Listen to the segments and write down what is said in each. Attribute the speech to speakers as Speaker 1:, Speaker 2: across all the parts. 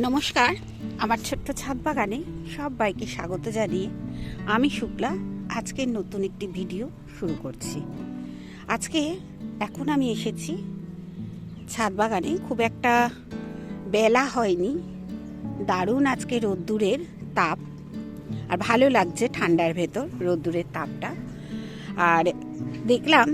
Speaker 1: নমস্কার, আমার ছোট্ট ছাদ বাগানে সবাইকে স্বাগত জানিয়ে আমি শুক্লা আজকের নতুন একটি ভিডিও শুরু করছি। আজকে এখন আমি এসেছি ছাদ বাগানে, খুব একটা বেলা হয়নি, দারুণ আজকে রোদ্দুরের তাপ, আর ভালো লাগছে ঠান্ডার ভেতর রোদ্দুরের তাপটা। আর দেখলাম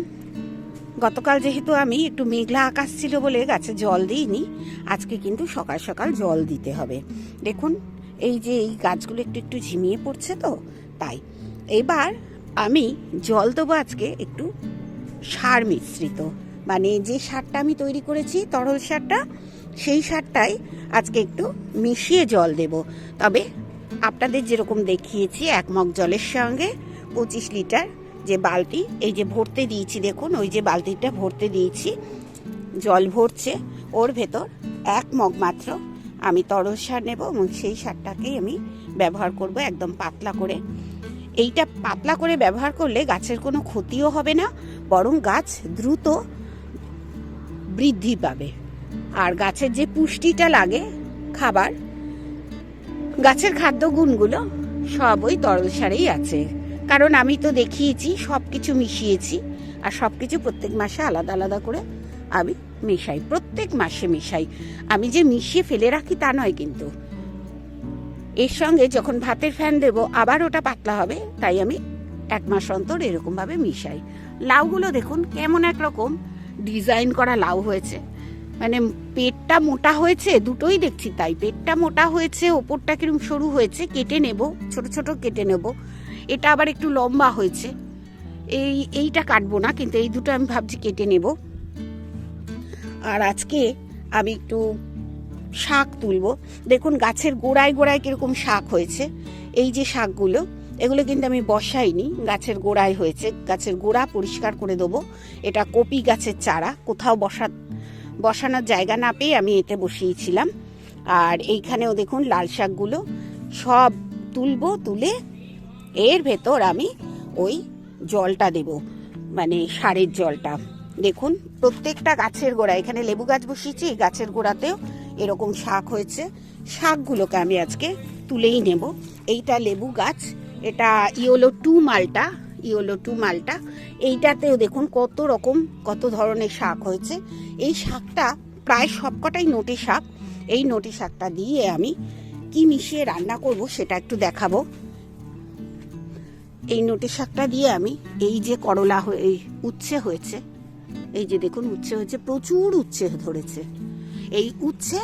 Speaker 1: গতকাল যেহেতু আমি একটু মেঘলা আকাশ ছিল বলে গাছে জল দিইনি, আজকে কিন্তু সকাল সকাল জল দিতে হবে। দেখুন, এই যে এই গাছগুলো একটু একটু ঝিমিয়ে পড়ছে তো, তাই। এবার আমি জল দেবো আজকে একটু সার মিশ্রিত। মানে যে সারটা আমি তৈরি করেছি, তরল সারটা, সেই সারটাই আজকে একটু মিশিয়ে জল দেব। তবে আপনাদের যেরকম দেখিয়েছি এক মগ জলের সঙ্গে পঁচিশ লিটার যে বালতি, এই যে ভরতে দিয়েছি দেখুন, ওই যে বালতিটা ভরতে দিয়েছি। জল ভরছে, ওর ভেতর এক মগ মাত্র আমি তরল সার নেব এবং সেই সারটাকেই আমি ব্যবহার করব একদম পাতলা করে। এইটা পাতলা করে ব্যবহার করলে গাছের কোনো ক্ষতিও হবে না, বরং গাছ দ্রুত বৃদ্ধি পাবে। আর গাছের যে পুষ্টিটা লাগে খাবার, গাছের খাদ্য গুণগুলো সব ওই তরল সারেই আছে। কারণ আমি তো দেখিয়েছি সব কিছু মিশিয়েছি। আর সব কিছু প্রত্যেক মাসে আলাদা আলাদা করে আমি মেশাই, প্রত্যেক মাসে মেশাই। আমি যে মিশিয়ে ফেলে রাখি তা নয় কিন্তু। এর সঙ্গে যখন ভাতের ফ্যান দেব, আবার ওটা পাতলা হবে, তাই আমি এক মাস অন্তর এরকমভাবে মিশাই। লাউগুলো দেখুন কেমন একরকম, ডিজাইন করা লাউ হয়েছে। মানে পেটটা মোটা হয়েছে, দুটোই দেখছি তাই। পেটটা মোটা হয়েছে, ওপরটা কীরকম সরু হয়েছে, কেটে নেব, ছোট ছোট কেটে নেব। এটা আবার একটু লম্বা হয়েছে। এই, এইটা কাটবো না, কিন্তু এই দুটো আমি ভাবছি কেটে নেব। আর আজকে আমি একটু শাক তুলবো। দেখুন, গাছের গোড়ায় গোড়ায় কীরকম শাক হয়েছে। এই যে শাকগুলো, এগুলো কিন্তু আমি বসাইনি, গাছের গোড়ায় হয়েছে। গাছের গোড়া পরিষ্কার করে দেবো। এটা কপি গাছের চারা, কোথাও বসা, বসানোর জায়গা না পেয়ে আমি এতে বসিয়েছিলাম। আর এইখানেও দেখুন, লাল শাকগুলো সব তুলবো, তুলে এর ভেতর আমি ওই জলটা দেব মানে সারের জলটা। দেখুন, প্রত্যেকটা গাছের গোড়া, এখানে লেবু গাছ বসিয়েছি গাছের গোড়াতেও এরকম শাক হয়েছে। শাকগুলোকে আমি আজকে তুলেই নেব। এইটা লেবু গাছ, এটা ইয়োলো টু মালটা, ইয়োলো টু মালটা। এইটাতেও দেখুন কত রকম, কত ধরনের শাক হয়েছে। এই শাকটা প্রায় সবকটাই নটি শাক। এই নটি শাকটা দিয়ে আমি কি মিশিয়ে রান্না করব সেটা একটু দেখাবো। এই নোটে শাকটা দিয়ে আমি এই যে করলা হয়ে, এই উচ্ছে হয়েছে, এই যে দেখুন উচ্ছে হয়েছে, প্রচুর উচ্ছে ধরেছে। এই উচ্ছে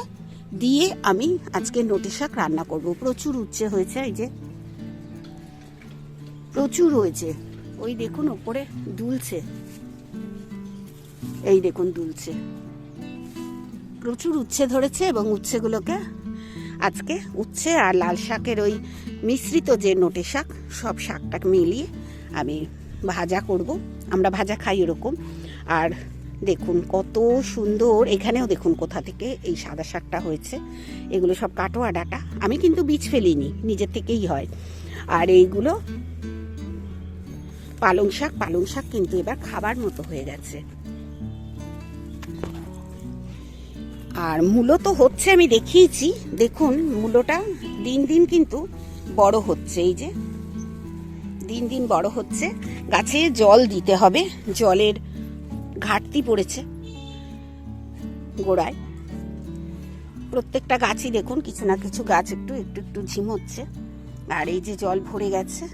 Speaker 1: দিয়ে আমি আজকে নোটে শাক রান্না করব। প্রচুর উচ্ছে হয়েছে, এই যে। প্রচুর হয়েছে। ওই দেখুন ওপরে দুলছে। এই দেখুন দুলছে। প্রচুর উচ্ছে ধরেছে এবং উচ্ছেগুলোকে আজকে উচ্ছে আর লাল শাকের ওই মিশ্রিত যে নোটে শাক, সব শাকটা মিলিয়ে আমি ভাজা করব। আমরা ভাজা খাই এরকম আর দেখুন কত সুন্দর, এখানেও দেখুন কোথা থেকে এই সাদা শাকটা হয়েছে। এগুলো সব কাটোয়া ডাটা। আমি কিন্তু বীজ ফেলিনি, নিজের থেকেই হয়। আর এইগুলো পালং শাক পালং শাক কিন্তু এবার খাবার মতো হয়ে গেছে। আর মূলো তো হচ্ছে, আমি দেখিয়েছি। দেখুন, মূলোটা দিন দিন কিন্তু বড় হচ্ছে, এই যে। দিন দিন বড় হচ্ছে। গাছে জল দিতে হবে, জলের ঘাটতি পড়েছে গোড়ায়। প্রত্যেকটা গাছই দেখুন, কিছু না কিছু গাছ একটু একটু একটু ঝিমোচ্ছে আর এই যে জল ভরে গেছে,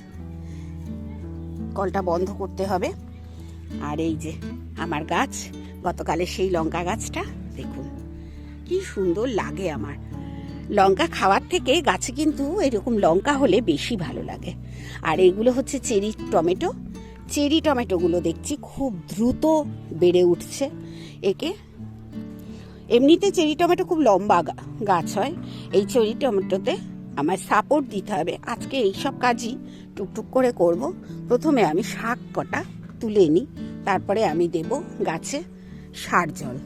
Speaker 1: কলটা বন্ধ করতে হবে। আর এই যে আমার গাছ গতকালে সেই লঙ্কা গাছটা, দেখুন। কি সুন্দর লাগে আমার। লঙ্কা খাওয়ার থেকে গাছে কিন্তু এরকম লঙ্কা হলে বেশি ভালো লাগে। আর এগুলো হচ্ছে চেরি টমেটো। চেরি টমেটোগুলো দেখছি খুব দ্রুত বেড়ে উঠছে। একে এমনিতে চেরি টমেটো খুব লম্বা গাছ হয়। এই চেরি টমেটোতে আমার সাপোর্ট দিতে হবে। আজকে এইসব কাজই টুকটুক করে করব। প্রথমে আমি শাক কটা তুলে নিই, তারপরে আমি দেব গাছে সার জল।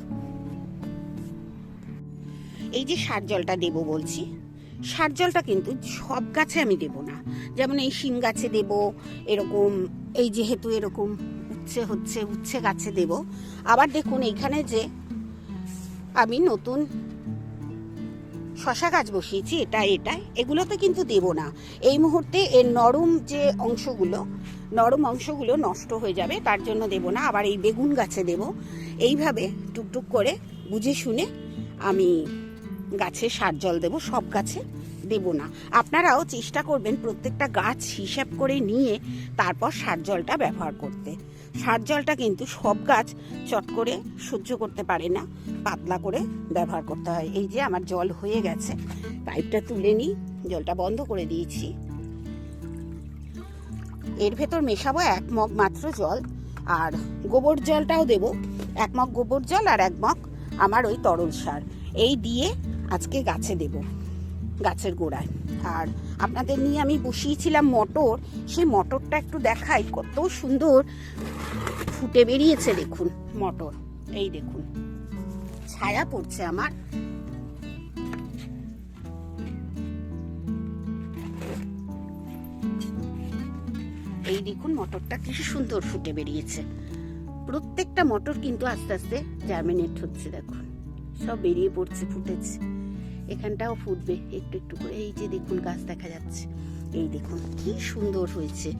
Speaker 1: এই যে সার জলটা দেবো বলছি, সার জলটা কিন্তু সব গাছে আমি দেব না। যেমন এই শিম গাছে দেব, এরকম এই যেহেতু এরকম উচ্ছে হচ্ছে, উচ্ছে গাছে দেব। আবার দেখুন এইখানে যে আমি নতুন শশা গাছ বসিয়েছি, এটা এটা, এগুলোতে কিন্তু দেব না। এই মুহূর্তে এর নরম যে অংশগুলো, নরম অংশগুলো নষ্ট হয়ে যাবে, তার জন্য দেব না। আবার এই বেগুন গাছে দেব। এইভাবে টুকটুক করে বুঝে শুনে আমি গাছে সার জল দেব, সব গাছে দেব না। আপনারাও চেষ্টা করবেন প্রত্যেকটা গাছ হিসাব করে নিয়ে তারপর সার জলটা ব্যবহার করতে। সার জলটা কিন্তু সব গাছ চট করে সহ্য করতে পারে না, পাতলা করে ব্যবহার করতে হয়। এই যে আমার জল হয়ে গেছে, পাইপটা তুলে নিই, জলটা বন্ধ করে দিয়েছি। এর ভেতর মেশাবো এক মগ মাত্র জল, আর গোবর জলটাও দেব। এক মগ গোবর জল আর এক মগ আমার ওই তরল সার। এই দিয়ে আজকে গাছে দেব, গাছের গোড়ায়। আর আপনাদের নিয়ে আমি বসিয়েছিলাম মটর, সেই মটরটা একটু দেখাই, কত সুন্দর ফুটে বেরিয়েছে দেখুন মটর, এই দেখুন। ছায়া পড়ছে আমার। এই দেখুন মটরটা কি সুন্দর ফুটে বেরিয়েছে। প্রত্যেকটা মটর কিন্তু আস্তে আস্তে জার্মিনেট হচ্ছে, দেখুন। সব বেরিয়ে পড়ছে, ফুটেছে। এখানটাও ফুটবে, একটু একটু করে। এই যে দেখুন, গাছ দেখা যাচ্ছে। এই দেখুন, কি সুন্দর হয়েছে।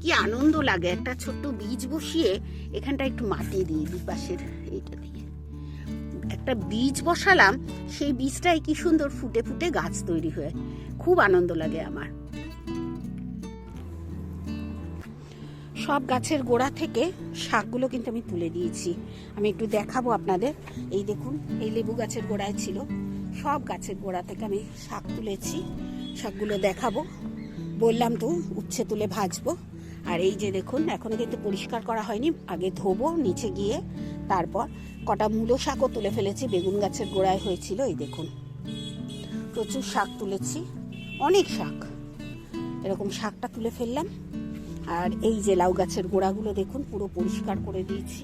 Speaker 1: কি আনন্দ লাগে। একটা ছোট্ট বীজ বসিয়ে এখানটা একটু মাটি দিয়ে দিই পাশের এইটা দিয়ে। একটা বীজ বসালাম, সেই বীজটাই কি সুন্দর ফুটে ফুটে গাছ তৈরি হয়ে। খুব আনন্দ লাগে আমার। সব গাছের গোড়া থেকে শাকগুলো কিন্তু আমি তুলে দিয়েছি। আমি একটু দেখাবো আপনাদের। এই দেখুন, এই লেবু গাছের গোড়ায় ছিল। সব গাছের গোড়া থেকে আমি শাক তুলেছি, শাকগুলো দেখাবো। বললাম তো, উচ্ছে তুলে ভাজবো। আর এই যে দেখুন, এখনও কিন্তু পরিষ্কার করা হয়নি। আগে ধোবো, নিচে গিয়ে তারপর কটা মূলো শাকও তুলে ফেলেছি, বেগুন গাছের গোড়ায় হয়েছিল, এই দেখুন। প্রচুর শাক তুলেছি, অনেক শাক। এরকম শাকটা তুলে ফেললাম। আর এই যে লাউ গাছের গোড়াগুলো দেখুন, পুরো পরিষ্কার করে দিয়েছি।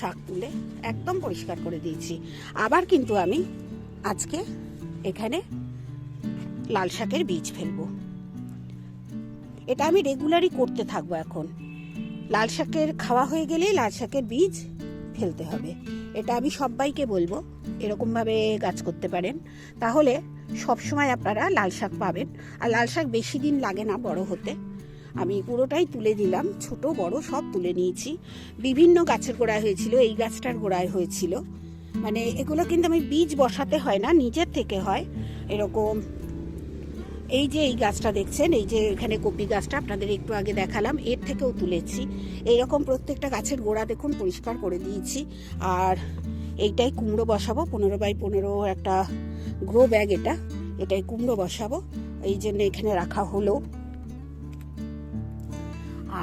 Speaker 1: শাক তুলে একদম পরিষ্কার করে দিয়েছি। আবার কিন্তু আমি আজকে এখানে লাল শাকের বীজ ফেলব। এটা আমি রেগুলারই করতে থাকব এখন। লাল শাকের খাওয়া হয়ে গেলেই লাল শাকের বীজ ফেলতে হবে। এটা আমি সবাইকে বলব, এরকমভাবে গাছ করতে পারেন। তাহলে সবসময় আপনারা লাল শাক পাবেন। আর লাল শাক বেশি দিন লাগে না বড় হতে। আমি পুরোটাই তুলে দিলাম, ছোট, বড়, সব তুলে নিয়েছি। বিভিন্ন গাছের গোড়ায় হয়েছিল, এই গাছটার গোড়ায় হয়েছিল। মানে এগুলো কিন্তু আমি বীজ বসাতে হয় না, নিজের থেকে হয়। এরকম এই যে এই গাছটা দেখছেন, এই যে এখানে কপি গাছটা, আপনাদের একটু আগে দেখালাম, এর থেকেও তুলেছি। এইরকম প্রত্যেকটা গাছের গোড়া দেখুন, পরিষ্কার করে দিয়েছি। আর এইটাই কুমড়ো বসাবো, পনেরো বাই পনেরো একটা গ্রো ব্যাগ এটা, এটাই কুমড়ো বসাবো। এই জন্য এখানে রাখা হলো।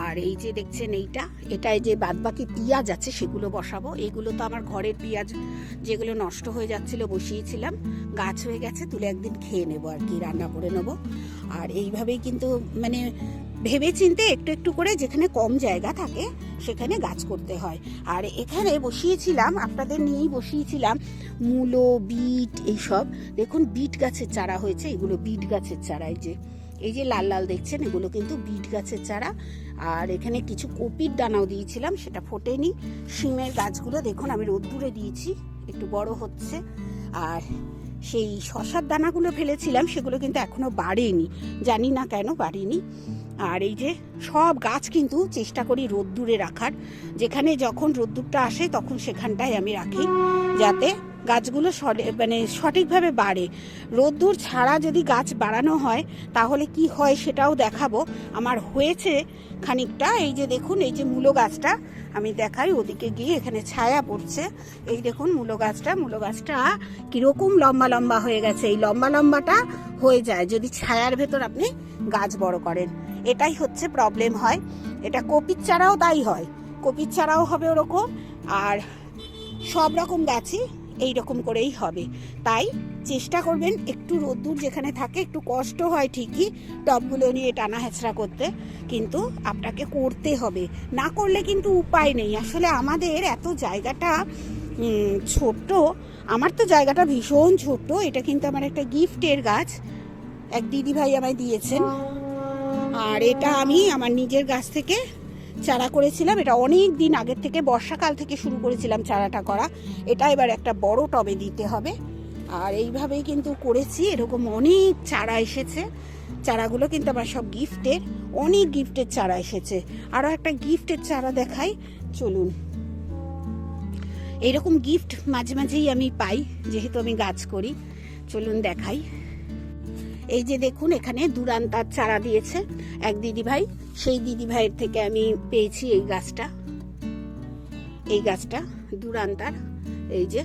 Speaker 1: আর এই যে দেখছেন এইটা এটাই যে বাদবাকি পেঁয়াজ আছে সেগুলো বসাবো। এগুলো তো আমার ঘরের পেঁয়াজ যেগুলো নষ্ট হয়ে যাচ্ছিল বসিয়েছিলাম, গাছ হয়ে গেছে, তুলে একদিন খেয়ে নেব আর কি, রান্না করে নেব। আর এইভাবেই কিন্তু মানে ভেবে চিনতে একটু একটু করে যেখানে কম জায়গা থাকে, সেখানে গাছ করতে হয়। আর এখানে বসিয়েছিলাম, আপনাদের নিয়েই বসিয়েছিলাম মূলো, বিট এইসব। দেখুন, বিট গাছের চারা হয়েছে, এগুলো বিট গাছের চারা এই যে এই যে লাল লাল দেখছেন, এগুলো কিন্তু বিট গাছের চারা। আর এখানে কিছু কপির দানাও দিয়েছিলাম, সেটা ফোটেনি। শিমের গাছগুলো দেখুন, আমি রোদ্দুরে দিয়েছি, একটু বড় হচ্ছে। আর সেই শশার দানাগুলো ফেলেছিলাম, সেগুলো কিন্তু এখনও বাড়েনি। জানি না কেন বাড়েনি। আর এই যে সব গাছ কিন্তু চেষ্টা করি রোদ্দুরে রাখার। যেখানে যখন রোদ্দুরটা আসে, তখন সেখানটায় আমি রাখি, যাতে গাছগুলো মানে সঠিকভাবে বাড়ে। রোদ্দুর ছাড়া যদি গাছ বাড়ানো হয়, তাহলে কি হয় সেটাও দেখাবো। আমার হয়েছে খানিকটা, এই যে দেখুন, এই যে মূলো গাছটা, আমি দেখাই, ওদিকে গিয়ে এখানে ছায়া পড়ছে। এই দেখুন, মূলো গাছটা মূলো গাছটা কীরকম লম্বা লম্বা হয়ে গেছে। এই লম্বা লম্বাটা হয়ে যায় যদি ছায়ার ভেতর আপনি গাছ বড় করেন। এটাই হচ্ছে প্রবলেম হয়। এটা কপির চারাও তাই হয়। কপির চারাও হবে ওরকম, আর সব রকম গাছই এই রকম করেই হবে। তাই চেষ্টা করবেন একটু রোদ্দুর যেখানে থাকে, একটু কষ্ট হয় ঠিকই টবগুলো নিয়ে টানা হেঁচড়া করতে। কিন্তু আপনাকে করতে হবে। না করলে কিন্তু উপায় নেই। আসলে আমাদের এত জায়গাটা ছোট্ট, আমার তো জায়গাটা ভীষণ ছোট্ট। এটা কিন্তু আমার একটা গিফটের গাছ। এক দিদি ভাই আমায় দিয়েছেন। আর এটা আমি আমার নিজের গাছ থেকে চারা করেছিলাম। এটা অনেক দিন আগের থেকে, বর্ষাকাল থেকে শুরু করেছিলাম চারাটা করা। এটা এবার একটা বড় টবে দিতে হবে। আর এইভাবেই কিন্তু করেছি। এরকম অনেক চারা এসেছে। চারাগুলো কিন্তু আমার সব গিফটের, অনেক গিফটের চারা এসেছে। আরও একটা গিফটের চারা দেখাই। চলুন। এরকম গিফট মাঝে মাঝেই আমি পাই, যেহেতু আমি গাছ করি। চলুন দেখাই। এই যে দেখুন, এখানে দুরান্তার চারা দিয়েছে। এক দিদি ভাই সেই দিদি ভাইয়ের থেকে আমি পেয়েছি এই গাছটা। এই গাছটা দুরান্তার, এই যে,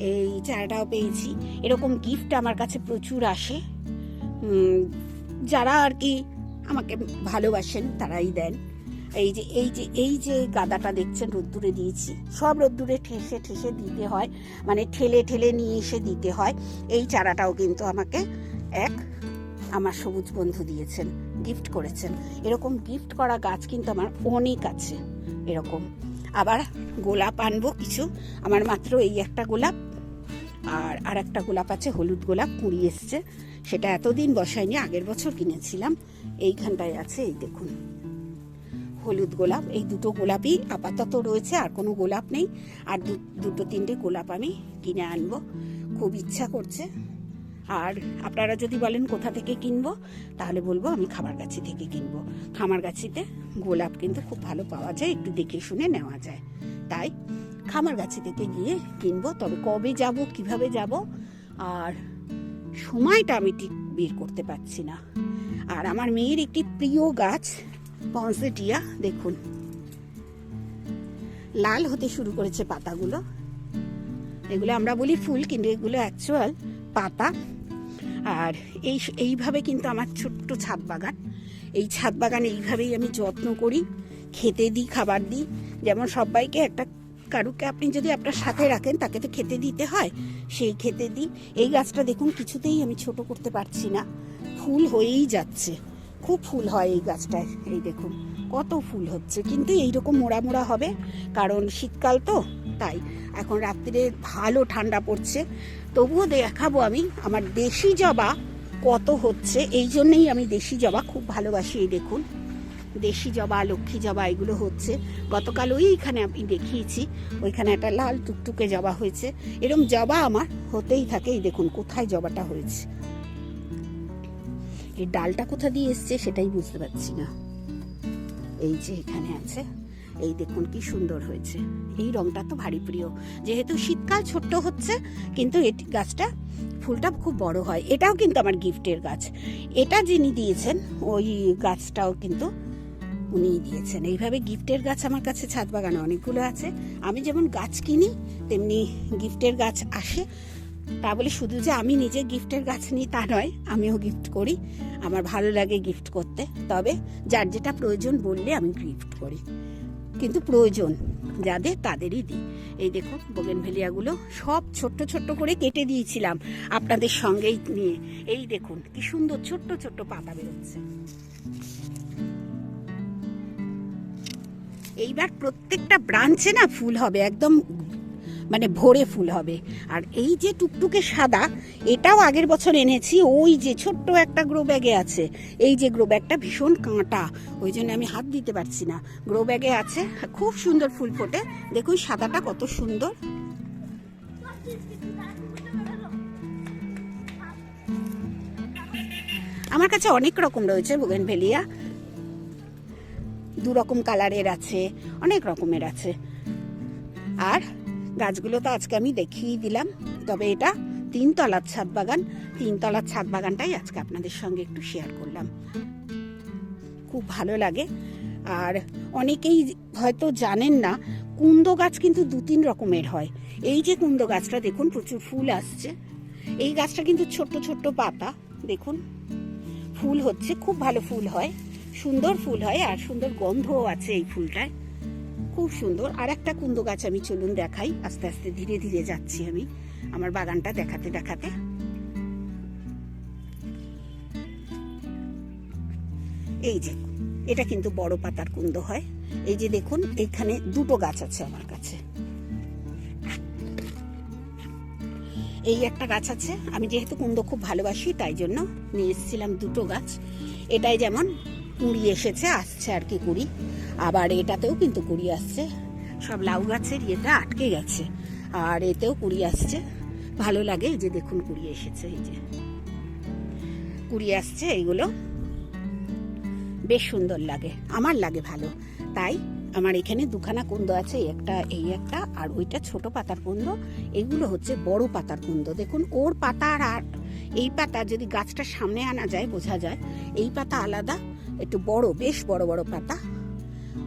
Speaker 1: এই চারাটাও পেয়েছি। এরকম গিফট আমার কাছে প্রচুর আসে। যারা আর কি আমাকে ভালোবাসেন, তারাই দেন। এই যে এই যে এই যে গাদাটা দেখছেন, রোদ্দুরে দিয়েছি। সব রোদ্দুরে ঠেসে ঠেসে দিতে হয়। মানে ঠেলে ঠেলে নিয়ে এসে দিতে হয়। এই চারাটাও কিন্তু আমাকে এক, আমার সবুজ বন্ধু দিয়েছেন গিফট করেছেন। এরকম গিফট করা গাছ কিন্তু আমার অনেক আছে, এরকম। আবার গোলাপ আনব কিছু, আমার মাত্র এই একটা গোলাপ। আর আর একটা গোলাপ আছে, হলুদ গোলাপ, কুড়ি এসছে। সেটা এতদিন বসায়নি আগের বছর কিনেছিলাম। এইখানটায় আছে, এই দেখুন। হলুদ গোলাপ, এই দুটো গোলাপই আপাতত রয়েছে, আর কোনো গোলাপ নেই। আর দুটো তিনটে গোলাপ আমি কিনে আনব। খুব ইচ্ছা করছে। আর আপনারা যদি বলেন কোথা থেকে কিনবো, তাহলে বলব আমি খামার গাছি থেকে কিনবো। খামার গাছিতে গোলাপ কিন্তু খুব ভালো পাওয়া যায়, একটু দেখে শুনে নেওয়া যায়। তাই খামার গাছি থেকে গিয়ে কিনবো, তবে কবে যাব, কীভাবে যাব, আর সময়টা আমি ঠিক বের করতে পারছি না। আর আমার মেয়ের একটি প্রিয় গাছ, পনসেটিয়া, দেখুন। লাল হতে শুরু করেছে পাতাগুলো। এগুলো আমরা বলি ফুল, কিন্তু এগুলো অ্যাকচুয়াল পাতা। আর এই এইভাবে কিন্তু আমার ছোট্ট ছাদ বাগান। এই ছাদ বাগান এইভাবেই আমি যত্ন করি, খেতে দিই, খাবার দিই। যেমন সবাইকে একটা, কারুকে আপনি যদি আপনার সাথে রাখেন, তাকে তো খেতে দিতে হয়, সেই খেতে দিই। এই গাছটা দেখুন, কিছুতেই আমি ছোট করতে পারছি না। ফুল হয়েই যাচ্ছে। খুব ফুল হয় এই গাছটায়। এই দেখুন, কত ফুল হচ্ছে। কিন্তু এইরকম মোড়া মোড়া হবে, কারণ শীতকাল তো। তাই। এখন রাত্রিরে ভালো ঠান্ডা পড়ছে। তবুও দেখাবো আমি আমার দেশি জবা কত হচ্ছে। এই জন্যই আমি দেশি জবা খুব ভালোবাসি, এই দেখুন। দেশি জবা, লক্ষ্মী জবা, এগুলো হচ্ছে। গতকাল ওইখানে আমি দেখিয়েছি, ওইখানে একটা লাল টুকটুকে জবা হয়েছে। এরকম জবা আমার হতেই থাকে, এই দেখুন কোথায় জবাটা হয়েছে। এই ডালটা কোথা দিয়ে এসছে সেটাই বুঝতে পারছি না। এই যে এখানে আছে। এই দেখুন কি সুন্দর হয়েছে। এই রংটা তো ভারী প্রিয়। যেহেতু শীতকাল ছোট্ট হচ্ছে, কিন্তু এটি গাছটা, ফুলটা খুব বড় হয়। এটাও কিন্তু আমার গিফটের গাছ। এটা যিনি দিয়েছেন, ওই গাছটাও কিন্তু উনিই দিয়েছেন। এইভাবে গিফটের গাছ আমার কাছে ছাদ বাগানে অনেকগুলো আছে। আমি যেমন গাছ কিনি, তেমনি গিফটের গাছ আসে। তা বলে শুধু যে আমি নিজে গিফটের গাছ নিই তা নয়, আমিও গিফট করি। আমার ভালো লাগে গিফট করতে। তবে যার যেটা প্রয়োজন বললে আমি গিফট করি। কিন্তু প্রয়োজন যাদের তাদেরই দিই। এই দেখুন, বোগেনভেলিয়াগুলো সব ছোট্ট ছোট্ট করে কেটে দিয়েছিলাম আপনাদের সঙ্গেই নিয়ে। এই দেখুন, কি সুন্দর ছোট্ট ছোট্ট পাতা বেরোচ্ছে। এইবার প্রত্যেকটা ব্রাঞ্চে না ফুল হবে, একদম মানে ভরে ফুল হবে। আর এই যে টুকটুকে সাদা, এটাও আগের বছর এনেছি, ওই যে ছোট্ট একটা গ্রো ব্যাগে আছে। এই যে গ্রো ব্যাগটা ভীষণ কাঁটা, ওই জন্য আমি হাত দিতে পারছি না। গ্রো ব্যাগে আছে, খুব সুন্দর ফুল ফোটে। দেখুন সাদাটা কত সুন্দর। আমার কাছে অনেক রকম রয়েছে বোগেনভেলিয়া দু রকম কালারের আছে, অনেক রকমের আছে। আর গাছগুলো তো আজকে আমি দেখিয়ে দিলাম। তবে এটা তিনতলার ছাদ বাগান। তিনতলার ছাদ বাগানটাই আজকে আপনাদের সঙ্গে একটু শেয়ার করলাম। খুব ভালো লাগে। আর অনেকেই হয়তো জানেন না, কুন্দ গাছ কিন্তু দু তিন রকমের হয়। এই যে কুন্দ গাছটা দেখুন, প্রচুর ফুল আসছে। এই গাছটা কিন্তু ছোট্ট ছোট্ট পাতা, দেখুন। ফুল হচ্ছে, খুব ভালো ফুল হয়। সুন্দর ফুল হয় আর সুন্দর গন্ধও আছে এই ফুলটায়। খুব সুন্দর। আর একটা কুন্দ গাছ আমি চলুন দেখাই। আস্তে আস্তে ধীরে ধীরে যাচ্ছি আমি আমার বাগানটা দেখাতে দেখাতে। এই যে, এটা কিন্তু বড় পাতার কুন্দ হয়। এই যে দেখুন, এখানে দুটো গাছ আছে আমার কাছে। এই একটা গাছ আছে, আমি যেহেতু কুন্দ খুব ভালোবাসি, তাই জন্য নিয়ে এসেছিলাম দুটো গাছ। এটাই যেমন কুড়ি এসেছে, আসছে আর কি কুড়ি। আবার এটাতেও কিন্তু কুড়ি আসছে। সব লাউ গাছের ইয়েটা আটকে গেছে। আর এতেও কুড়ি আসছে। ভালো লাগে যে দেখুন কুড়ি এসেছে এই যে। কুড়ি আসছে, এইগুলো বেশ সুন্দর লাগে। আমার লাগে ভালো। তাই আমার এখানে দুখানা কুন্দ আছে একটা, এই একটা, আর ওইটা ছোট পাতার কুন্দ। এগুলো হচ্ছে বড় পাতার কুন্দ। দেখুন, ওর পাতার আর এই পাতা যদি গাছটা সামনে আনা যায়, বোঝা যায়, এই পাতা আলাদা, একটু বড়, বেশ বড় বড় পাতা।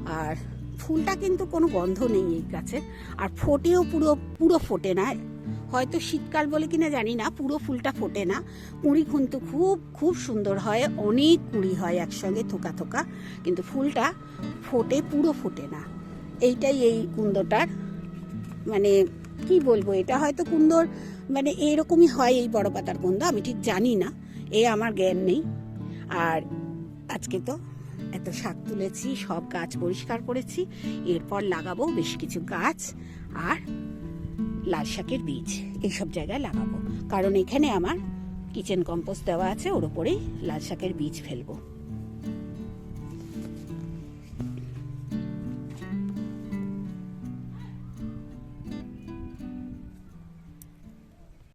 Speaker 1: আর ফুলটা কিন্তু কোনো গন্ধ নেই এই গাছের আর ফোটেও পুরো পুরো ফোটে না। হয়তো শীতকাল বলে কিনা জানি না, পুরো ফুলটা ফোটে না। কুঁড়ি কিন্তু খুব খুব সুন্দর হয়। অনেক কুঁড়ি হয় একসঙ্গে থোকা থোকা। কিন্তু ফুলটা ফোটে, পুরো ফোটে না। এইটাই এই কুন্দটার মানে কি বলব, এটা হয়তো কুন্দর মানে এরকমই হয় এই বড় পাতার কুন্দ আমি ঠিক জানি না। এ আমার জ্ঞান নেই। আর আজকে তো এত শাক তুলেছি, সব গাছ পরিষ্কার করেছি, এরপর লাগাবো বেশ কিছু গাছ আর লাল শাকের বীজ। এইসব জায়গায় লাগাবো। কারণ এখানে আমার কিচেন কম্পোস্ট দেওয়া আছে, ওর উপরেই লাল শাকের বীজ ফেলব।